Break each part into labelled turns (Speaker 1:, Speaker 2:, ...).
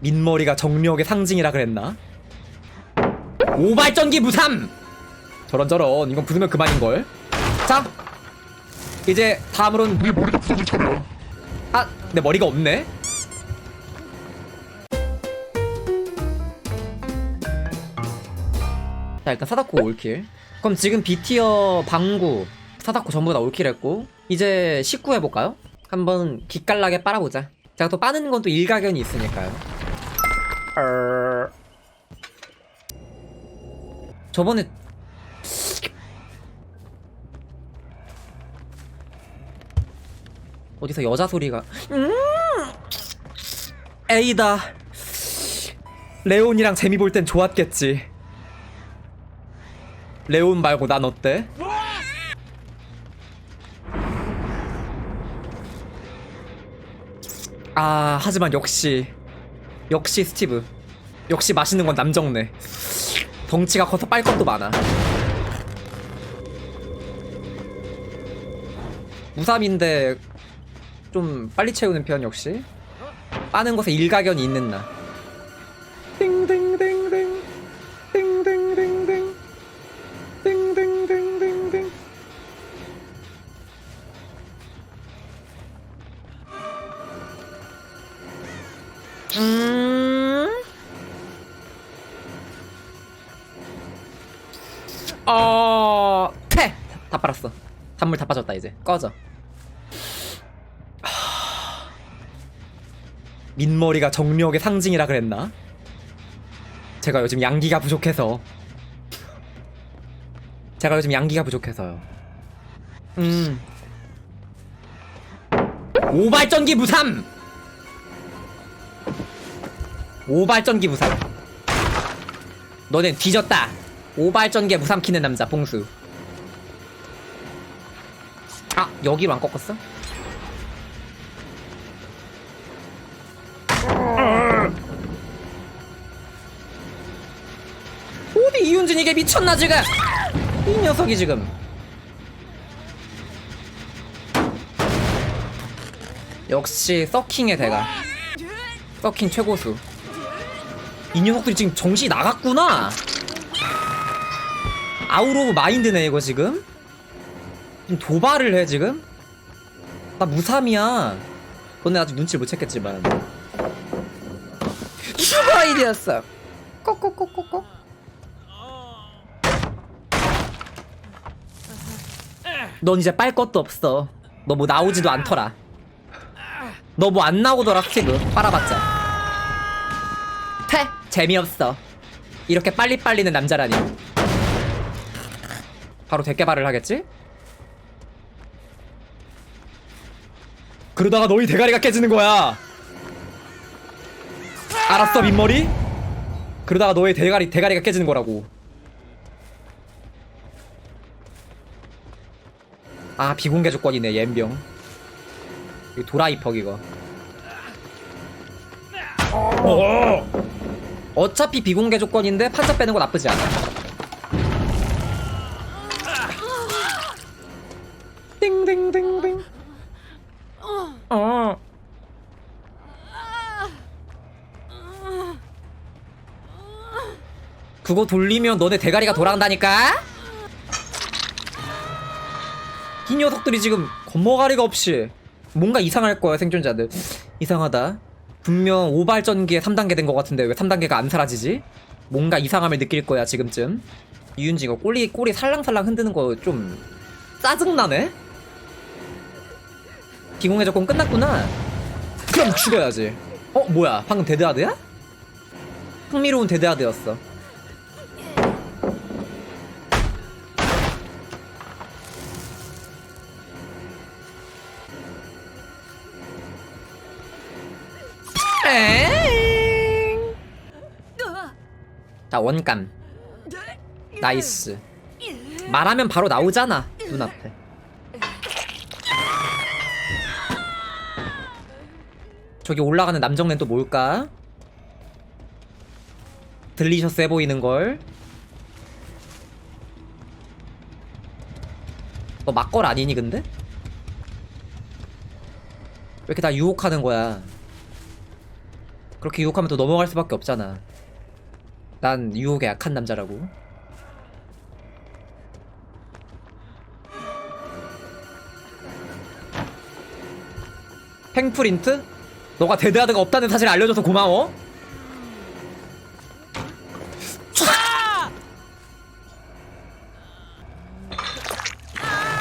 Speaker 1: 민머리가 정력의 상징이라 그랬나? 오발전기 무삼! 저런 저런 이건 부수면 그만인걸 자 이제 다음으론
Speaker 2: 네 머리가 부서질 차례야.
Speaker 1: 아, 내 머리가 없네. 자, 일단 사다코 올킬. 그럼 지금 B티어 방구, 사다코 전부 다 올킬했고, 이제 19 해볼까요? 한번 기깔나게 빨아보자. 제가 또 빠는 건 또 일가견이 있으니까요. 어... 저번에 어디서 여자 소리가 음 에이다 레온이랑 재미 볼 땐 좋았겠지 레온 말고 난 어때? 아 하지만 역시 역시 스티브. 역시 맛있는 건 남정네. 덩치가 커서 빨 것도 많아. 무삼인데 좀 빨리 채우는 편 역시? 빠는 것에 일가견이 있는 나 어... 퇴! 다 빨았어. 단물 다 빠졌다 이제. 꺼져. 민머리가 정력의 상징이라 그랬나? 제가 요즘 양기가 부족해서. 제가 요즘 양기가 부족해서요. 음. 오발전기 무삼! 오발전기 무삼. 너넨 뒤졌다 오발전기 무삼 키는 남자 봉수. 아 여기로 안 꺾었어? 어디 이윤준 이게 미쳤나 지금? 이 녀석이 지금. 역시 서킹의 대가. 서킹 최고수. 이 녀석들이 지금 정신이 나갔구나 아웃 오브 마인드네 이거 지금 지금 도발을 해 지금 나 무삼이야 너네 아직 눈치를 못 챘겠지만 슈거 아이디였어 꼭꼭꼭꼭꼭 넌 이제 빨 것도 없어. 너 뭐 나오지도 않더라. 너 뭐 안 나오더라, 스티브. 빨아봤자. 퇴! 재미없어. 이렇게 빨리 빨리는 남자라니. 바로 대깨발을 하겠지? 그러다가 너희 대가리가 깨지는 거야. 알았어, 민머리? 그러다가 너의 대가리, 대가리가 깨지는 거라고. 아 비공개 조건이네 옌병 이거 도라이퍽 이거 어차피 비공개 조건인데 판자 빼는 거 나쁘지 않아 그거 돌리면 너네 대가리가 돌아간다니까? 이 녀석들이 지금 겁머가리가 없이 뭔가 이상할 거야 생존자들 이상하다 분명 오발전기에 3단계 된 것 같은데 왜 3단계가 안 사라지지? 뭔가 이상함을 느낄 거야 지금쯤 이윤지가 꼬리 꼬리 살랑살랑 흔드는 거 좀 짜증나네? 비공의 조건 끝났구나 그럼 죽여야지 어 뭐야 방금 데드하드야? 흥미로운 데드하드였어 자 원감 나이스 말하면 바로 나오잖아 눈앞에 저기 올라가는 남정넨 또 뭘까? 들리셔스해 보이는걸 너 막걸 아니니 근데? 이렇게 다 유혹하는 거야? 그렇게 유혹하면 또 넘어갈 수밖에 없잖아. 난 유혹에 약한 남자라고. 팽프린트? 너가 데드하드가 없다는 사실 알려줘서 고마워.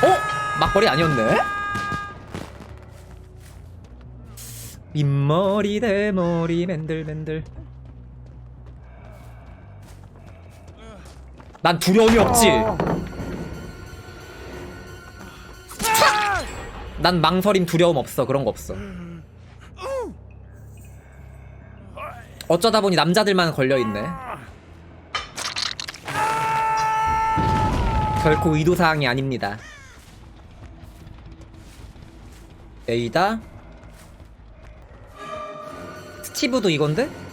Speaker 1: 어? 막걸리 아니었네? 윗머리 대머리 맨들맨들 난 두려움이 없지. 난 망설임 두려움 없어. 그런 거 없어. 어쩌다 보니 남자들만 걸려있네. 결코 의도사항이 아닙니다. 에이다? 스티브도 이건데?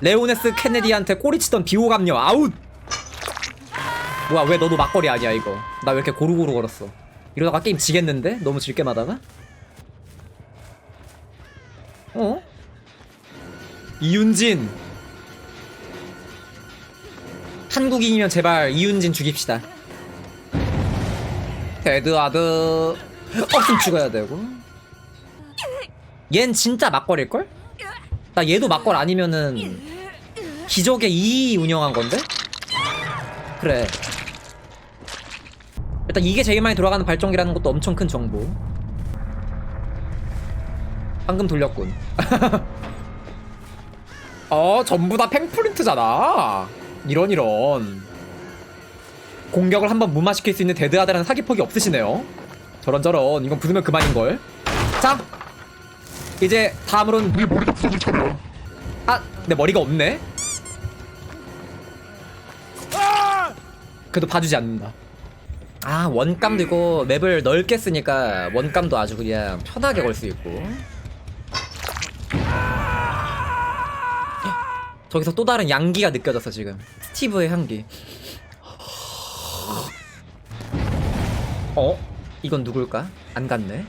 Speaker 1: 레오네스 케네디한테 꼬리치던 비호감녀 아웃! 뭐야 왜 너도 막걸리 아니야 이거 나 왜 이렇게 고루고루 걸었어 이러다가 게임 지겠는데? 너무 질게 마다가? 어? 이윤진 한국인이면 제발 이윤진 죽입시다 데드하드 없음 죽어야 되고 얜 진짜 막걸릴걸? 나 얘도 막걸 아니면은 기적의 2 운영한 건데? 그래. 일단 이게 제일 많이 돌아가는 발전기라는 것도 엄청 큰 정보. 방금 돌렸군. 어 전부 다 팽프린트잖아. 이런 이런. 공격을 한번 무마시킬 수 있는 데드하드라는 사기폭이 없으시네요. 저런 저런. 이건 부수면 그만인걸. 자 이제 다음으로는
Speaker 2: 네 머리가 부서질 차례야.
Speaker 1: 아, 내 머리가 없네. 그래도 봐주지 않는다. 아, 원감도 있고 맵을 넓게 쓰니까 원감도 아주 그냥 편하게 걸 수 있고. 저기서 또 다른 양기가 느껴졌어 지금. 스티브의 향기. 어? 이건 누굴까? 안 갔네.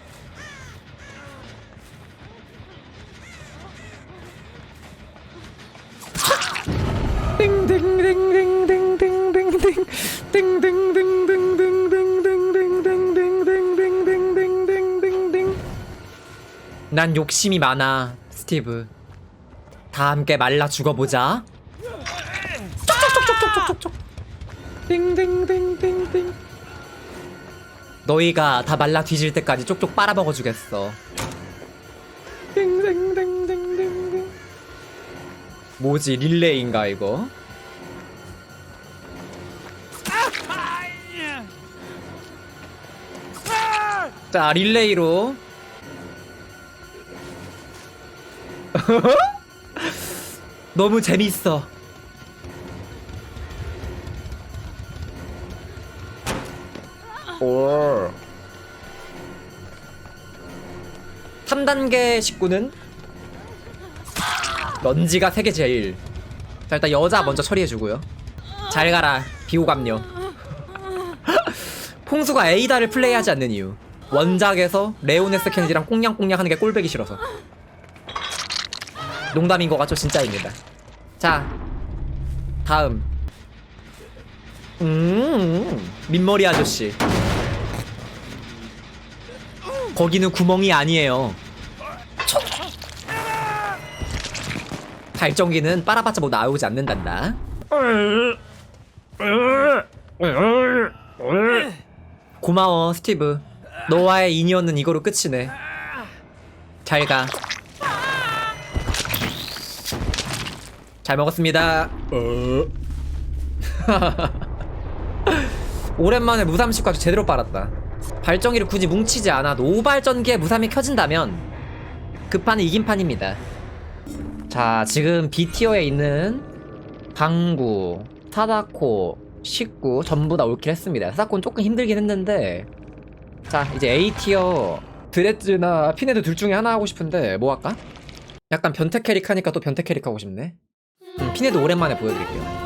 Speaker 1: 난 욕심이 많아, 스티브. 다 함께 말라 죽어보자. 쪽쪽쪽쪽쪽쪽쪽. 띵띵띵띵띵. 너희가 다 말라 뒤질 때까지 쪽쪽 빨아먹어 주겠어. 띵띵띵띵띵띵. 뭐지 릴레이인가 이거? 자 릴레이로 너무 재밌어. 오 3단계 식구는? 런지가 세계 제일. 자 일단 여자 먼저 처리해주고요. 잘 가라 비호감녀. 풍수가 에이다를 플레이하지 않는 이유. 원작에서 레오네스 켄지랑 꽁냥꽁냥 하는 게 꼴배기 싫어서 농담인 것 같죠 진짜입니다. 자 다음. 음 민머리 아저씨. 거기는 구멍이 아니에요. 발전기는 빨아봤자 뭐 나오지 않는단다. 고마워 스티브. 너와의 인연은 이거로 끝이네. 잘 가 잘 먹었습니다. 오랜만에 무삼식까지 제대로 빨았다. 발전기를 굳이 뭉치지 않아도 오발전기에 무삼이 켜진다면 그 판은 이긴 판입니다. 자 지금 B티어에 있는 방구, 사다코, 식구 전부 다 올킬 했습니다. 사다코는 조금 힘들긴 했는데 자 이제 A티어 드레즈나 피네드 둘 중에 하나 하고 싶은데 뭐 할까? 약간 변태 캐릭 하니까 또 변태 캐릭 하고 싶네 피네도 오랜만에 보여드릴게요